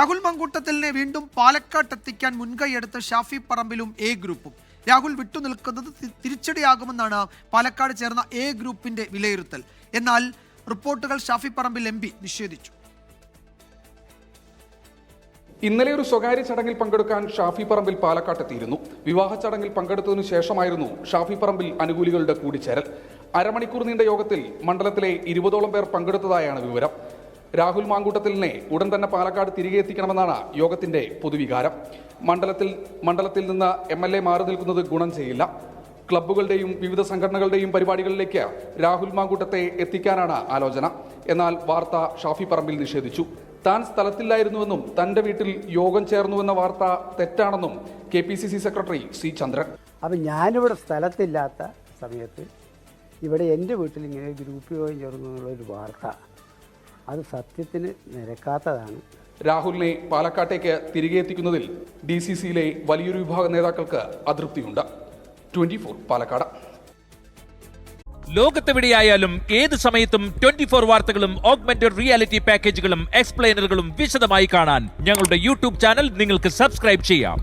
രാഹുൽ മങ്കൂട്ടത്തിലിനെ വീണ്ടും പാലക്കാട്ട് എത്തിക്കാൻ മുൻകൈയെടുത്ത ഷാഫി പറമ്പിലും എ ഗ്രൂപ്പും. രാഹുൽ വിട്ടുനിൽക്കുന്നത് തിരിച്ചടിയാകുമെന്നാണ് പാലക്കാട് ചേർന്ന എ ഗ്രൂപ്പിന്റെ വിലയിരുത്തൽ. എന്നാൽ റിപ്പോർട്ടുകൾ ഷാഫി പറമ്പിൽ എം നിഷേധിച്ചു. ഇന്നലെ ഒരു സ്വകാര്യ ചടങ്ങിൽ പങ്കെടുക്കാൻ ഷാഫി പറമ്പിൽ പാലക്കാട്ടെത്തിയിരുന്നു. വിവാഹ ചടങ്ങിൽ പങ്കെടുത്തതിനു ശേഷമായിരുന്നു ഷാഫി പറമ്പിൽ അനുകൂലികളുടെ കൂടിച്ചേരൽ. അരമണിക്കൂർ നീണ്ട യോഗത്തിൽ മണ്ഡലത്തിലെ ഇരുപതോളം പേർ പങ്കെടുത്തതായാണ് വിവരം. രാഹുൽ മാങ്കൂട്ടത്തിലിനെ ഉടൻ തന്നെ പാലക്കാട് തിരികെ എത്തിക്കണമെന്നാണ് യോഗത്തിന്റെ പൊതുവികാരം. മണ്ഡലത്തിൽ മണ്ഡലത്തിൽ നിന്ന് എം എൽ എ മാറി നിൽക്കുന്നത് ഗുണം ചെയ്യില്ല. ക്ലബ്ബുകളുടെയും വിവിധ സംഘടനകളുടെയും പരിപാടികളിലേക്ക് രാഹുൽ മാങ്കൂട്ടത്തെ എത്തിക്കാനാണ് ആലോചന. എന്നാൽ വാർത്ത ഷാഫി പറമ്പിൽ നിഷേധിച്ചു. താൻ സ്ഥലത്തില്ലായിരുന്നുവെന്നും തന്റെ വീട്ടിൽ യോഗം ചേർന്നുവെന്ന വാർത്ത തെറ്റാണെന്നും K P C C secretary C Chandran. അപ്പം ഞാനിവിടെ സ്ഥലത്തില്ലാത്ത സമയത്ത് ഇവിടെ എന്റെ വീട്ടിൽ ഇങ്ങനെ ഗ്രൂപ്പ് യോഗം ചേർന്നു എന്നുള്ളൊരു വാർത്ത. അത് സത്യത്തിന് നിരക്കാത്തതാണ്. രാഹുലിനെ പാലക്കാട്ടേക്ക് തിരികെ എത്തിക്കുന്നതിൽ ഡി സി സിയിലെ വലിയൊരു വിഭാഗം നേതാക്കൾക്ക് അതൃപ്തിയുണ്ട്. Twenty four Palakkad. ലോകത്തെവിടെയായാലും ഏത് സമയത്തും ട്വന്റി ഫോർ വാർത്തകളും ഓഗ്മെന്റഡ് റിയാലിറ്റി പാക്കേജുകളും എക്സ്പ്ലെയിനറുകളും വിശദമായി കാണാൻ ഞങ്ങളുടെ യൂട്യൂബ് ചാനൽ നിങ്ങൾക്ക് സബ്സ്ക്രൈബ് ചെയ്യാം.